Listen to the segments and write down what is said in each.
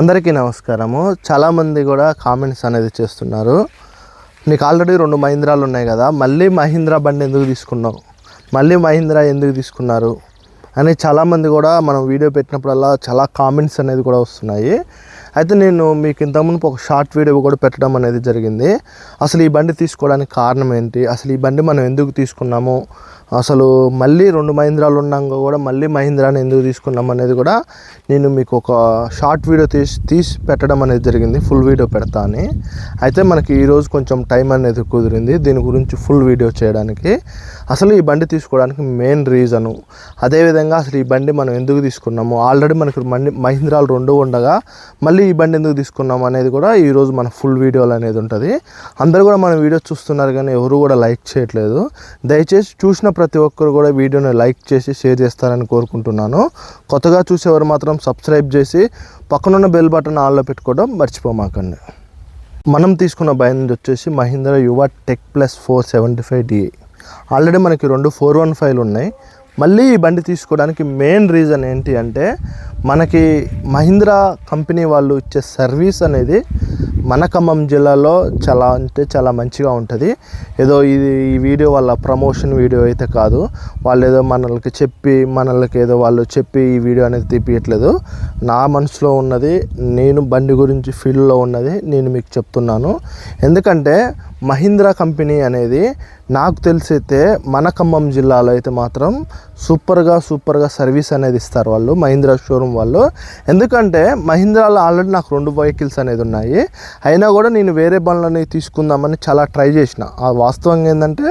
అందరికీ నమస్కారము. చాలామంది కూడా కామెంట్స్ అనేది చేస్తున్నారు. నీకు ఆల్రెడీ రెండు మహీంద్రాలు ఉన్నాయి కదా మళ్ళీ మహీంద్రా బండి ఎందుకు తీసుకున్నావు? మళ్ళీ మహీంద్రా ఎందుకు తీసుకున్నారు? అని చాలామంది కూడా మనం వీడియో పెట్టినప్పుడల్లా చాలా కామెంట్స్ అనేది కూడా వస్తున్నాయి. అయితే నేను మీకు ఇంతకుముందు ఒక షార్ట్ వీడియో కూడా పెట్టడం అనేది జరిగింది. అసలు ఈ బండి తీసుకోవడానికి కారణం ఏంటి? అసలు ఈ బండి మనం ఎందుకు తీసుకున్నాము? అసలు మళ్ళీ రెండు మహీంద్రాలు ఉన్నాక కూడా మళ్ళీ మహీంద్రాని ఎందుకు తీసుకున్నాం అనేది కూడా నేను మీకు ఒక షార్ట్ వీడియో తీసి తీసి పెట్టడం అనేది జరిగింది. ఫుల్ వీడియో పెడతా అని. అయితే మనకి ఈరోజు కొంచెం టైం అనేది కుదిరింది. దీని గురించి ఫుల్ వీడియో చేయడానికి. అసలు ఈ బండి తీసుకోవడానికి మెయిన్ రీజను. అదేవిధంగా అసలు ఈ బండి మనం ఎందుకు తీసుకున్నాము? ఆల్రెడీ మనకి బండి మహీంద్రాలు రెండు ఉండగా మళ్ళీ ఈ బండి ఎందుకు తీసుకున్నాము అనేది కూడా ఈరోజు మన ఫుల్ వీడియోలు అనేది ఉంటుంది. అందరూ కూడా మన వీడియో చూస్తున్నారు కానీ ఎవరు కూడా లైక్ చేయట్లేదు. దయచేసి చూసిన ప్రతి ఒక్కరు కూడా వీడియోని లైక్ చేసి షేర్ చేస్తారని కోరుకుంటున్నాను. కొత్తగా చూసేవారు మాత్రం సబ్స్క్రైబ్ చేసి పక్కనున్న బెల్ బటన్ ఆన్లో పెట్టుకోవడం మర్చిపోమాకండి. మనం తీసుకున్న బండి వచ్చేసి Mahindra Yuvo tech plus four seventy five DI already మనకి రెండు ఫోర్ వన్ ఫైవ్లు ఉన్నాయి. మళ్ళీ ఈ బండి తీసుకోవడానికి మెయిన్ రీజన్ ఏంటి అంటే మనకి మహీంద్రా కంపెనీ వాళ్ళు ఇచ్చే సర్వీస్ అనేది మన ఖమ్మం జిల్లాలో చాలా అంటే చాలా మంచిగా ఉంటుంది. ఏదో ఇది ఈ వీడియో వాళ్ళ ప్రమోషన్ వీడియో అయితే కాదు. వాళ్ళు ఏదో మనల్కి చెప్పి మనల్కి ఏదో వాళ్ళు చెప్పి ఈ వీడియో అనేది తీపియట్లేదు. నా మనసులో ఉన్నది నేను బండి గురించి ఫీల్డ్లో ఉన్నది నేను మీకు చెప్తున్నాను. ఎందుకంటే మహీంద్రా కంపెనీ అనేది నాకు తెలిసైతే మన ఖమ్మం జిల్లాలో అయితే మాత్రం సూపర్గా సూపర్గా సర్వీస్ అనేది ఇస్తారు వాళ్ళు మహీంద్రా షోరూమ్ వాళ్ళు. ఎందుకంటే మహీంద్రాలో ఆల్రెడీ నాకు రెండు వెహికల్స్ అనేది ఉన్నాయి. అయినా కూడా నేను వేరే బండ్లని తీసుకుందామని చాలా ట్రై చేసిన. ఆ వాస్తవంగా ఏంటంటే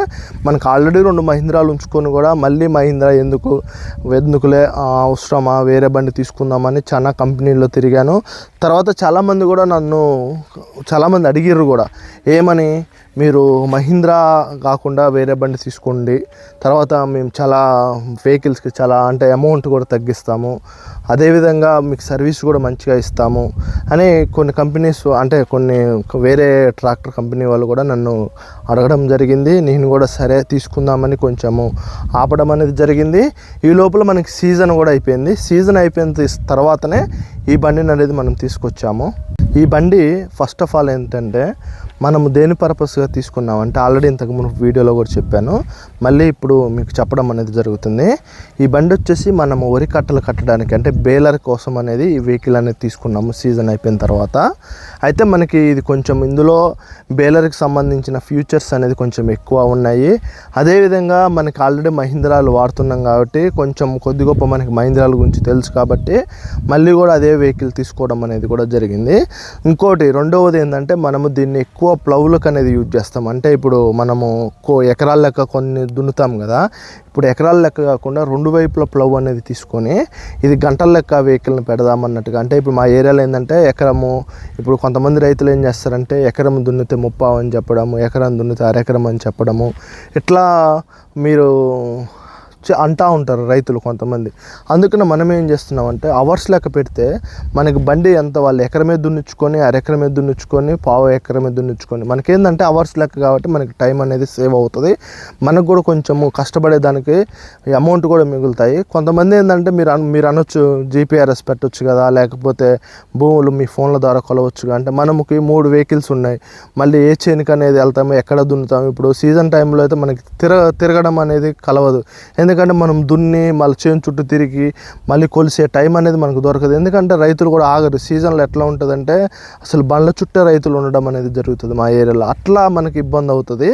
మనకు ఆల్రెడీ రెండు మహీంద్రాలు ఉంచుకొని కూడా మళ్ళీ మహీంద్రా ఎందుకు ఎందుకులే అవసరమా? వేరే బండి తీసుకుందామని చాలా కంపెనీల్లో తిరిగాను. తర్వాత చాలామంది కూడా నన్ను చాలామంది అడిగిర్రు కూడా ఏమని? మీరు మహీంద్రా కాకుండా వేరే బండి తీసుకోండి. తర్వాత మేము చాలా వెహికల్స్కి చాలా అంటే అమౌంట్ కూడా తగ్గిస్తాము. అదేవిధంగా మీకు సర్వీస్ కూడా మంచిగా ఇస్తాము. అని కొన్ని కంపెనీస్ అంటే కొన్ని వేరే ట్రాక్టర్ కంపెనీ వాళ్ళు కూడా నన్ను అడగడం జరిగింది. నేను కూడా సరే తీసుకుందామని కొంచెము ఆపడం అనేది జరిగింది. ఈ లోపల మనకి సీజన్ కూడా అయిపోయింది. సీజన్ అయిపోయిన తర్వాతనే ఈ బండిని అనేది మనం తీసుకొచ్చాము. ఈ బండి ఫస్ట్ ఆఫ్ ఆల్ ఏంటంటే మనము దేని పర్పస్గా తీసుకున్నాం అంటే ఆల్రెడీ ఇంతకు ముందు వీడియోలో కూడా చెప్పాను. మళ్ళీ ఇప్పుడు మీకు చెప్పడం అనేది జరుగుతుంది. ఈ బండి వచ్చేసి మనము వరి కట్టలు కట్టడానికి అంటే బేలర్ కోసం అనేది ఈ వెహికల్ అనేది తీసుకున్నాము సీజన్ అయిపోయిన తర్వాత. అయితే మనకి ఇది కొంచెం ఇందులో బేలర్కి సంబంధించిన ఫ్యూచర్స్ అనేది కొంచెం ఎక్కువ ఉన్నాయి. అదేవిధంగా మనకి ఆల్రెడీ మహీంద్రాలు వాడుతున్నాం కాబట్టి కొంచెం కొద్ది గొప్ప మనకి మహీంద్రాల గురించి తెలుసు కాబట్టి మళ్ళీ కూడా అదే వెహికల్ తీసుకోవడం అనేది కూడా జరిగింది. ఇంకోటి రెండవది ఏంటంటే మనము దీన్ని ఎక్కువ ఎక్కువ ప్లౌలకు అనేది యూజ్ చేస్తాం. అంటే ఇప్పుడు మనము కో ఎకరాల లెక్క కొన్ని దున్నుతాం కదా. ఇప్పుడు ఎకరాల లెక్క కాకుండా రెండు వైపుల ప్లవ్ అనేది తీసుకొని ఇది గంటల లెక్క వెహికల్ని పెడదాం అన్నట్టుగా. అంటే ఇప్పుడు మా ఏరియాలో ఏంటంటే ఎకరము ఇప్పుడు కొంతమంది రైతులు ఏం చేస్తారంటే ఎకరం దున్నితే ముప్పావు అని చెప్పడము ఎకరం దున్నితే అరెకరం అని చెప్పడము. ఇట్లా మీరు అంటా ఉంటారు రైతులు కొంతమంది. అందుకని మనం ఏం చేస్తున్నామంటే అవర్స్ లెక్క పెడితే మనకి బండి ఎంత వాళ్ళు ఎకరమే దున్నించుకొని అరెకరమే దున్నిచ్చుకొని పావు ఎకరమే దున్నించుకొని మనకేందంటే అవర్స్ లెక్క కాబట్టి మనకి టైం అనేది సేవ్ అవుతుంది. మనకు కూడా కొంచెము కష్టపడేదానికి అమౌంట్ కూడా మిగులుతాయి. కొంతమంది ఏంటంటే మీరు అన్- మీరు అనొచ్చు జీపీఆర్ఎస్ పెట్టొచ్చు కదా లేకపోతే భూములు మీ ఫోన్ల ద్వారా కొలవచ్చు అంటే మనకి మూడు వెహికల్స్ ఉన్నాయి. మళ్ళీ ఏ చేనుక అనేది వెళ్తాము ఎక్కడ దున్నుతాము ఇప్పుడు సీజన్ టైంలో అయితే మనకి తిరగ తిరగడం అనేది కలవదు. ఎందుకంటే మనం దున్ని మళ్ళీ చేను చుట్టూ తిరిగి మళ్ళీ కొలిసే టైం అనేది మనకు దొరకదు. ఎందుకంటే రైతులు కూడా ఆగరు. సీజన్లో ఎట్లా ఉంటుందంటే అసలు బండ్ల చుట్టే రైతులు ఉండడం అనేది జరుగుతుంది మా ఏరియాలో. అట్లా మనకి ఇబ్బంది అవుతుంది.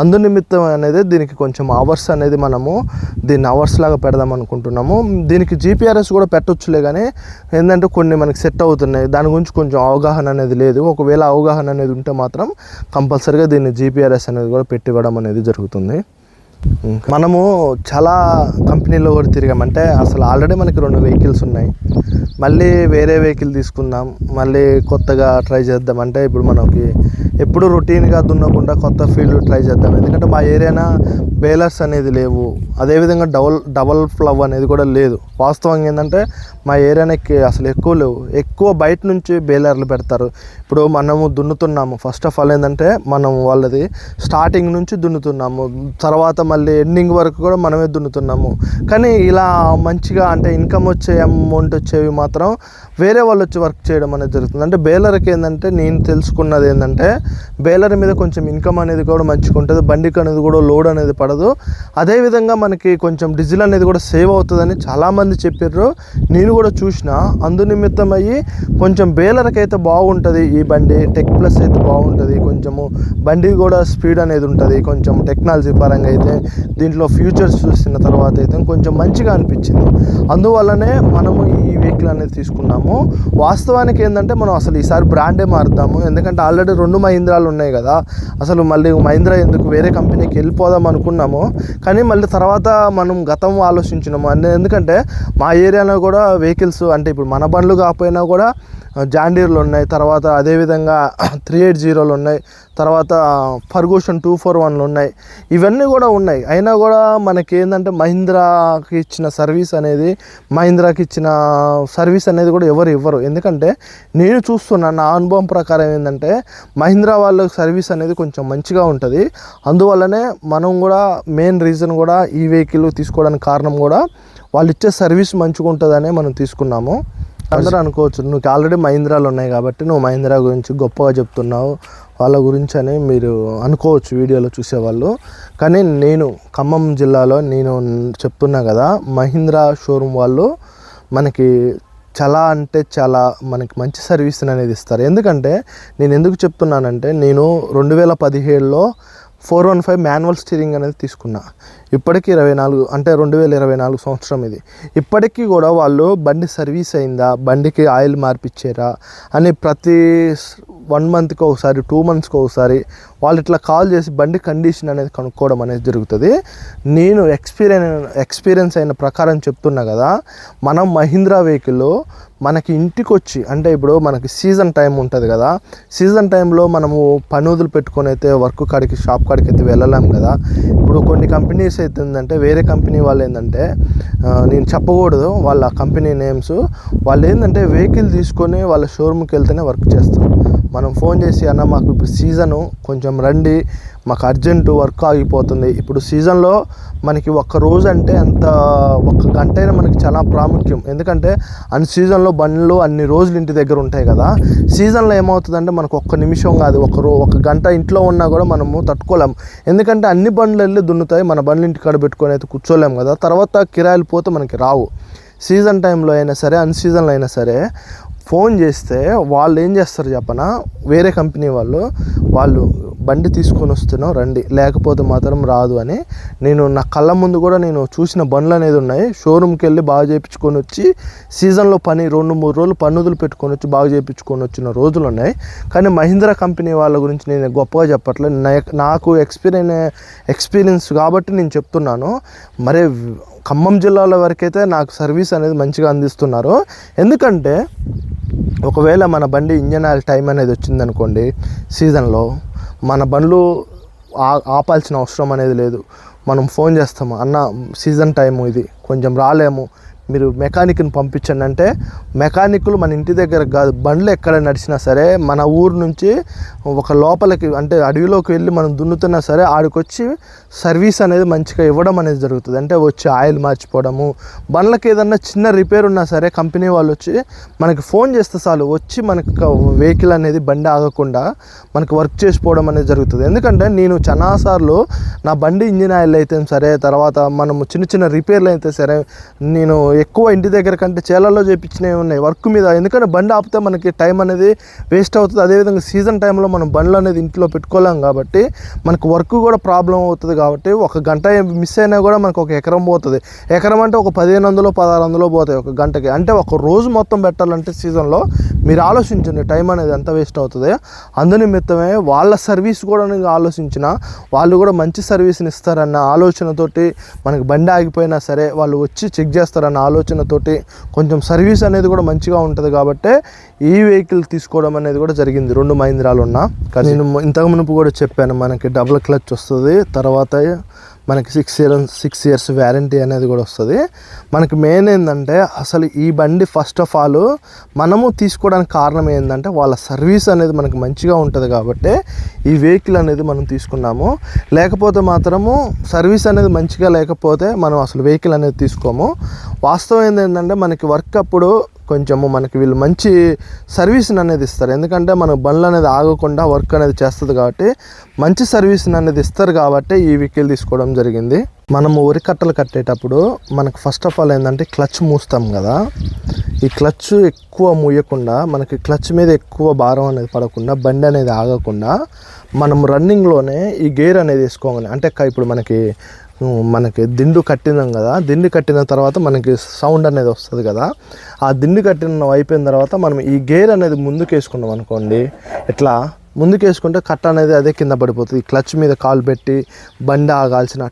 అందు నిమిత్తం అనేది దీనికి కొంచెం అవర్స్ అనేది మనము దీన్ని అవర్స్ లాగా పెడదాం అనుకుంటున్నాము. దీనికి జీపీఆర్ఎస్ కూడా పెట్టొచ్చులే కానీ ఏంటంటే కొన్ని మనకి సెట్ అవుతున్నాయి. దాని గురించి కొంచెం అవగాహన అనేది లేదు. ఒకవేళ అవగాహన అనేది ఉంటే మాత్రం కంపల్సరీగా దీన్ని జీపీఆర్ఎస్ అనేది కూడా పెట్టివ్వడం అనేది జరుగుతుంది. మనము చాలా కంపెనీలో కూడా తిరిగామంటే అసలు ఆల్రెడీ మనకి రెండు వెహికల్స్ ఉన్నాయి. మళ్ళీ వేరే వెహికల్ తీసుకుందాం. మళ్ళీ కొత్తగా ట్రై చేద్దాం. అంటే ఇప్పుడు మనకి ఎప్పుడు రొటీన్గా దున్నకుండా కొత్త ఫీల్డ్ ట్రై చేద్దాం. ఎందుకంటే మా ఏరియాన బేలర్స్ అనేది లేవు. అదేవిధంగా డబల్ డబల్ ఫ్లవ్ అనేది కూడా లేదు. వాస్తవంగా ఏంటంటే మా ఏరియానికి అసలు ఎక్కువ లేవు. ఎక్కువ బయట నుంచి బేలర్లు పెడతారు. ఇప్పుడు మనము దున్నుతున్నాము. ఫస్ట్ ఆఫ్ ఆల్ ఏంటంటే మనం వాళ్ళది స్టార్టింగ్ నుంచి దున్నుతున్నాము. తర్వాత మళ్ళీ ఎండింగ్ వరకు కూడా మనమే దున్నుతున్నాము. కానీ ఇలా మంచిగా అంటే ఇన్కమ్ వచ్చే అమౌంట్ వచ్చేవి మాత్రం వేరే వాళ్ళు వచ్చి వర్క్ చేయడం అనేది జరుగుతుంది. అంటే బేలర్కి ఏంటంటే నేను తెలుసుకున్నది ఏంటంటే బేలర్ మీద కొంచెం ఇన్కమ్ అనేది కూడా మంచిగా ఉంటుంది బండికి అనేది కూడా లోడ్ అనేది పడదు. అదేవిధంగా మనకి కొంచెం డీజిల్ అనేది కూడా సేవ్ అవుతుందని చాలామంది చెప్పారు నేను కూడా చూసిన. అందు నిమిత్తం అయ్యి కొంచెం బేలర్కి అయితే బాగుంటుంది ఈ బండి టెక్ ప్లస్ అయితే బాగుంటుంది. కొంచెము బండి కూడా స్పీడ్ అనేది ఉంటుంది. కొంచెం టెక్నాలజీ పరంగా అయితే దీంట్లో ఫ్యూచర్స్ చూసిన తర్వాత అయితే కొంచెం మంచిగా అనిపించింది. అందువల్లనే మనము ఈ వెహికల్ అనేది తీసుకున్నాము. వాస్తవానికి ఏంటంటే మనం అసలు ఈసారి బ్రాండే మారుద్దాము. ఎందుకంటే ఆల్రెడీ రెండు మహీంద్రాలు ఉన్నాయి కదా. అసలు మళ్ళీ మహీంద్రా ఎందుకు వేరే కంపెనీకి వెళ్ళిపోదాం అనుకున్నాము. కానీ మళ్ళీ తర్వాత మనం గతం ఆలోచించినాము. అంటే ఎందుకంటే మా ఏరియాలో కూడా వెహికల్స్ అంటే ఇప్పుడు మన బండ్లు కాకపోయినా కూడా జాండీర్లు ఉన్నాయి తర్వాత అదేవిధంగా త్రీ ఎయిట్ జీరోలు ఉన్నాయి తర్వాత ఫర్గూషన్ టూ ఫోర్ వన్లు ఉన్నాయి. ఇవన్నీ కూడా ఉన్నాయి. అయినా కూడా మనకి ఏంటంటే మహీంద్రాకి ఇచ్చిన సర్వీస్ అనేది మహీంద్రాకి ఇచ్చిన సర్వీస్ అనేది కూడా ఎవరు ఇవ్వరు. ఎందుకంటే నేను చూస్తున్న నా అనుభవం ప్రకారం ఏంటంటే మహీంద్రా వాళ్ళ సర్వీస్ అనేది కొంచెం మంచిగా ఉంటుంది. అందువల్లనే మనం కూడా మెయిన్ రీజన్ కూడా ఈ వెహికల్ తీసుకోవడానికి కారణం కూడా వాళ్ళు ఇచ్చే సర్వీస్ మంచిగా ఉంటుందనే మనం తీసుకున్నాము. అందరూ అనుకోవచ్చు నువ్వు ఆల్రెడీ మహీంద్రాలు ఉన్నాయి కాబట్టి నువ్వు మహీంద్రా గురించి గొప్పగా చెప్తున్నావు వాళ్ళ గురించి అని మీరు అనుకోవచ్చు వీడియోలో చూసేవాళ్ళు. కానీ నేను ఖమ్మం జిల్లాలో నేను చెప్తున్నా కదా మహీంద్రా షోరూమ్ వాళ్ళు మనకి చాలా అంటే చాలా మనకి మంచి సర్వీస్ అనేది ఇస్తారు. ఎందుకంటే నేను ఎందుకు చెప్తున్నానంటే నేను రెండు వేల పదిహేడులో four one five manual steering అనేది తీసుకున్నా. ఇప్పటికీ ఇరవై నాలుగు అంటే రెండు వేల ఇరవై నాలుగు సంవత్సరం ఇది. ఇప్పటికీ కూడా వాళ్ళు బండి సర్వీస్ అయిందా బండికి ఆయిల్ మార్పిచ్చారా అని ప్రతి వన్ మంత్కి ఒకసారి టూ మంత్స్కి ఒకసారి వాళ్ళు ఇట్లా కాల్ చేసి బండి కండిషన్ అనేది కనుక్కోవడం అనేది జరుగుతుంది. నేను ఎక్స్పీరియన్ ఎక్స్పీరియన్స్ అయిన ప్రకారం చెప్తున్నా కదా మనం మహీంద్రా వెహికల్లో మనకి ఇంటికి వచ్చి అంటే ఇప్పుడు మనకి సీజన్ టైం ఉంటుంది కదా సీజన్ టైంలో మనము పని వదులు పెట్టుకొని అయితే వర్క్ కాడికి షాప్ కాడికి అయితే వెళ్ళలేం కదా. ఇప్పుడు కొన్ని కంపెనీస్ అయితే ఏంటంటే వేరే కంపెనీ వాళ్ళు ఏంటంటే నేను చెప్పకూడదు వాళ్ళ కంపెనీ నేమ్స్. వాళ్ళు ఏంటంటే వెహికల్ తీసుకొని వాళ్ళ షోరూమ్కి వెళ్తేనే వర్క్ చేస్తారు. మనం ఫోన్ చేసి అన్న మాకు ఇప్పుడు సీజను కొంచెం రండి మాకు అర్జెంటు వర్క్ ఆగిపోతుంది. ఇప్పుడు సీజన్లో మనకి ఒక్క రోజు అంటే అంత ఒక్క గంట అయినా మనకి చాలా ప్రాముఖ్యం. ఎందుకంటే అన్ సీజన్లో బండ్లు అన్ని రోజులు ఇంటి దగ్గర ఉంటాయి కదా సీజన్లో ఏమవుతుందంటే మనకు ఒక్క నిమిషం కాదు ఒక రో ఒక గంట ఇంట్లో ఉన్నా కూడా మనము తట్టుకోలేము ఎందుకంటే అన్ని బండ్లు వెళ్ళి దున్నుతాయి మన బండ్లు ఇంటి కాడ పెట్టుకొని అయితే కూర్చోలేము కదా తర్వాత కిరాయిలు పోతే మనకి రావు. సీజన్ టైంలో అయినా సరే అన్ సీజన్లో అయినా సరే ఫోన్ చేస్తే వాళ్ళు ఏం చేస్తారు చెప్పనా వేరే కంపెనీ వాళ్ళు వాళ్ళు బండి తీసుకొని వస్తున్నావు రండి. లేకపోతే మాత్రం రాదు అని నేను నా కళ్ళ ముందు కూడా నేను చూసిన బండ్లు అనేది ఉన్నాయి. షోరూమ్కి వెళ్ళి బాగా చేయించుకొని వచ్చి సీజన్లో పని రెండు మూడు రోజులు పన్నుదులు పెట్టుకొని వచ్చి బాగా చేయించుకొని వచ్చిన రోజులు ఉన్నాయి. కానీ మహీంద్రా కంపెనీ వాళ్ళ గురించి నేను గొప్పగా చెప్పట్లేదు. నా- నాకు ఎక్స్పీరియన్ ఎక్స్పీరియన్స్ కాబట్టి నేను చెప్తున్నాను. మరి ఖమ్మం జిల్లాలో వరకైతే నాకు సర్వీస్ అనేది మంచిగా అందిస్తున్నారు. ఎందుకంటే ఒకవేళ మన బండి ఇంజన్ ఆయిల్ టైం అనేది వచ్చిందనుకోండి సీజన్లో మన బండ్లు ఆ- ఆపాల్సిన అవసరం అనేది లేదు. మనం ఫోన్ చేస్తాము అన్న సీజన్ టైము ఇది కొంచెం రాలేము మీరు మెకానిక్ని పంపించండి అంటే మెకానిక్లు మన ఇంటి దగ్గర కాదు బండ్లు ఎక్కడ నడిచినా సరే మన ఊరు నుంచి ఒక లోపలికి అంటే అడవిలోకి వెళ్ళి మనం దున్నుతున్నా సరే ఆడికొచ్చి సర్వీస్ అనేది మంచిగా ఇవ్వడం అనేది జరుగుతుంది. అంటే వచ్చి ఆయిల్ మార్చిపోవడము బండ్లకి ఏదన్నా చిన్న రిపేర్ ఉన్నా సరే కంపెనీ వాళ్ళు వచ్చి మనకి ఫోన్ చేస్తే చాలు వచ్చి మనకి వెహికల్ అనేది బండి ఆగకుండా మనకి వర్క్ చేసిపోవడం అనేది జరుగుతుంది. ఎందుకంటే నేను చాలాసార్లు నా బండి ఇంజిన్ ఆయిల్ అయితే సరే తర్వాత మనము చిన్న చిన్న రిపేర్లు అయితే సరే నేను ఎక్కువ ఇంటి దగ్గర కంటే చేలల్లో చేపించినవి ఉన్నాయి వర్క్ మీద. ఎందుకంటే బండి ఆపితే మనకి టైం అనేది వేస్ట్ అవుతుంది. అదేవిధంగా సీజన్ టైంలో మనం బండ్లు అనేది ఇంట్లో పెట్టుకోలేం కాబట్టి మనకు వర్క్ కూడా ప్రాబ్లం అవుతుంది కాబట్టి ఒక గంట మిస్ అయినా కూడా మనకు ఒక ఎకరం పోతుంది. ఎకరం అంటే ఒక పదిహేను వందలు పదహారు వందలు పోతాయి ఒక గంటకి. అంటే ఒక రోజు మొత్తం పెట్టాలంటే సీజన్లో మీరు ఆలోచించండి టైం అనేది ఎంత వేస్ట్ అవుతుంది. అందునిమిత్తమే వాళ్ళ సర్వీస్ కూడా నేను ఆలోచించిన వాళ్ళు కూడా మంచి సర్వీస్ని ఇస్తారన్న ఆలోచనతోటి మనకి బండి ఆగిపోయినా సరే వాళ్ళు వచ్చి చెక్ చేస్తారన్న ఆలోచనతోటి కొంచెం సర్వీస్ అనేది కూడా మంచిగా ఉంటుంది కాబట్టి ఈ వెహికల్ తీసుకోవడం అనేది కూడా జరిగింది. రెండు మహీంద్రాలు ఉన్నా కానీ నేను ఇంతకు మునుపు కూడా చెప్పాను మనకి డబుల్ క్లచ్ వస్తుంది తర్వాత మనకి six year six years warranty అనేది కూడా వస్తుంది. మనకి మెయిన్ ఏంటంటే అసలు ఈ బండి ఫస్ట్ ఆఫ్ ఆల్ మనము తీసుకోవడానికి కారణం ఏంటంటే వాళ్ళ సర్వీస్ అనేది మనకి మంచిగా ఉంటుంది కాబట్టి ఈ వెహికల్ అనేది మనం తీసుకున్నాము. లేకపోతే మాత్రము సర్వీస్ అనేది మంచిగా లేకపోతే మనం అసలు వెహికల్ అనేది తీసుకోము. వాస్తవం ఏంటంటే మనకి వర్క్ అప్పుడు కొంచెము మనకి వీళ్ళు మంచి సర్వీస్ని అనేది ఇస్తారు. ఎందుకంటే మన బండ్లు అనేది ఆగకుండా వర్క్ అనేది చేస్తుంది కాబట్టి మంచి సర్వీస్ని అనేది ఇస్తారు కాబట్టి ఈ వెహికల్ తీసుకోవడం జరిగింది. మనము వరి కట్టలు కట్టేటప్పుడు మనకు ఫస్ట్ ఆఫ్ ఆల్ ఏంటంటే క్లచ్ మూస్తాం కదా. ఈ క్లచ్ ఎక్కువ మూయకుండా మనకి క్లచ్ మీద ఎక్కువ భారం అనేది పడకుండా బండి అనేది ఆగకుండా మనం రన్నింగ్లోనే ఈ గేర్ అనేది వేసుకోవాలి. అంటే ఇప్పుడు మనకి మనకి దిండు కట్టినాం కదా దిండు కట్టిన తర్వాత మనకి సౌండ్ అనేది వస్తుంది కదా. ఆ దిండు కట్టిన అయిపోయిన తర్వాత మనం ఈ గేర్ అనేది ముందుకు వేసుకున్నాం అనుకోండి ఇట్లా ముందుకు వేసుకుంటే కట్ట అనేది అదే కింద పడిపోతుంది. క్లచ్ మీద కాలు పెట్టి బండి ఆగాల్సిన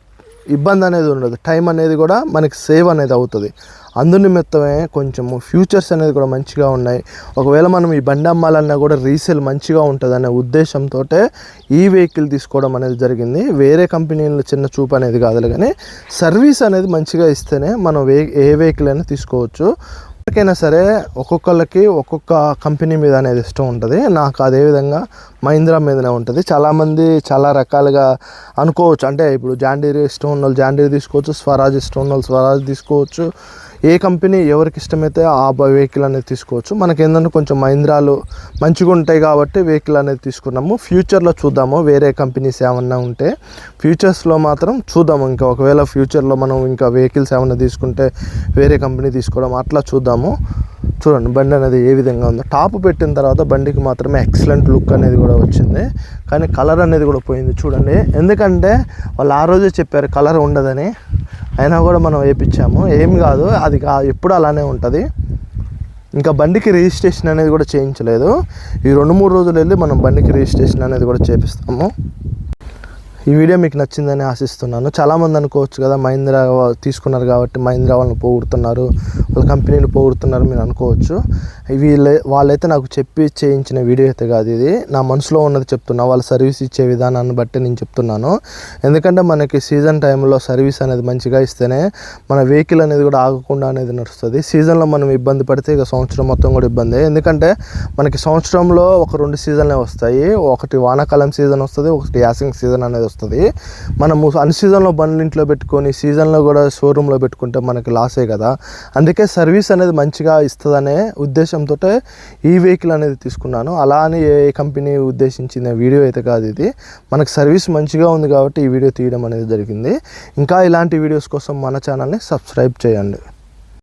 ఇబ్బంది అనేది ఉండదు. టైం అనేది కూడా మనకి సేవ్ అనేది అవుతుంది. అందునిమిత్తమే కొంచెము ఫ్యూచర్స్ అనేది కూడా మంచిగా ఉన్నాయి. ఒకవేళ మనం ఈ బండి అమ్మాలన్నా కూడా రీసేల్ మంచిగా ఉంటుంది అనే ఉద్దేశంతో ఈ వెహికల్ తీసుకోవడం అనేది జరిగింది. వేరే కంపెనీలు చిన్న చూపు అనేది కాదు కానీ సర్వీస్ అనేది మంచిగా ఇస్తేనే మనం వే ఏ వెహికల్ అయినా తీసుకోవచ్చు. ఎవరికైనా సరే ఒక్కొక్కళ్ళకి ఒక్కొక్క కంపెనీ మీద అనేది ఇష్టం ఉంటుంది. నాకు అదేవిధంగా మహీంద్రా మీదనే ఉంటుంది. చాలామంది చాలా రకాలుగా అనుకోవచ్చు. అంటే ఇప్పుడు జాండీర్ ఇష్టం ఉన్న వాళ్ళు జాండీర్ తీసుకోవచ్చు స్వరాజ్ ఇష్టం ఉన్న వాళ్ళు స్వరాజ్ తీసుకోవచ్చు. ఏ కంపెనీ ఎవరికి ఇష్టమైతే ఆ వెహికల్ అనేది తీసుకోవచ్చు. మనకి ఏంటంటే కొంచెం మహీంద్రాలు మంచిగా ఉంటాయి కాబట్టి వెహికల్ అనేది తీసుకున్నాము. ఫ్యూచర్లో చూద్దాము వేరే కంపెనీస్ ఏమన్నా ఉంటే. ఫ్యూచర్స్లో మాత్రం చూద్దాము. ఇంకా ఒకవేళ ఫ్యూచర్లో మనం ఇంకా వెహికల్స్ ఏమన్నా తీసుకుంటే వేరే కంపెనీ తీసుకోవడం అట్లా చూద్దాము. చూడండి బండి అనేది ఏ విధంగా ఉందో. టాప్ పెట్టిన తర్వాత బండికి మాత్రమే ఎక్సలెంట్ లుక్ అనేది కూడా వచ్చింది. కానీ కలర్ అనేది కూడా పోయింది. చూడండి ఎందుకంటే వాళ్ళు ఆ రోజే చెప్పారు కలర్ ఉండదని. అయినా కూడా మనం వేయించాము. ఏం కాదు. అది కా ఎప్పుడు అలానే ఉంటుంది. ఇంకా బండికి రిజిస్ట్రేషన్ అనేది కూడా చేయించలేదు. ఈ రెండు మూడు రోజులు వెళ్ళి మనం బండికి రిజిస్ట్రేషన్ అనేది కూడా చేపిస్తాము. ఈ వీడియో మీకు నచ్చిందని ఆశిస్తున్నాను. చాలామంది అనుకోవచ్చు కదా మహీంద్రా తీసుకున్నారు కాబట్టి మహీంద్రా వాళ్ళని పోగొడుతున్నారు వాళ్ళ కంపెనీని పోగొడుతున్నారు మీరు అనుకోవచ్చు. వీళ్ళే వాళ్ళైతే నాకు చెప్పి చేయించిన వీడియో అయితే కాదు ఇది. నా మనసులో ఉన్నది చెప్తున్నా వాళ్ళ సర్వీస్ ఇచ్చే విధానాన్ని బట్టి నేను చెప్తున్నాను. ఎందుకంటే మనకి సీజన్ టైంలో సర్వీస్ అనేది మంచిగా ఇస్తేనే మన వెహికల్ అనేది కూడా ఆగకుండా అనేది నడుస్తుంది. సీజన్లో మనం ఇబ్బంది పడితే ఇక సంవత్సరం మొత్తం కూడా ఇబ్బంది. ఎందుకంటే మనకి సంవత్సరంలో ఒక రెండు సీజన్లే వస్తాయి. ఒకటి వానాకాలం సీజన్ వస్తుంది ఒకటి యాసింగ్ సీజన్ అనేది వస్తుంది. మనము అన్ సీజన్లో బండ్లు ఇంట్లో పెట్టుకొని సీజన్లో కూడా షోరూంలో పెట్టుకుంటే మనకి లాసే కదా. అందుకే సర్వీస్ అనేది మంచిగా ఇస్తుందనే ఉద్దేశం ఉద్దేశంతో ఈ వెహికల్ అనేది తీసుకున్నాను. అలా అని ఏ కంపెనీ ఉద్దేశించిన వీడియో అయితే కాదు ఇది. మనకు సర్వీస్ మంచిగా ఉంది కాబట్టి ఈ వీడియో తీయడం అనేది జరిగింది. ఇంకా ఇలాంటి వీడియోస్ కోసం మన ఛానల్ని సబ్స్క్రైబ్ చేయండి.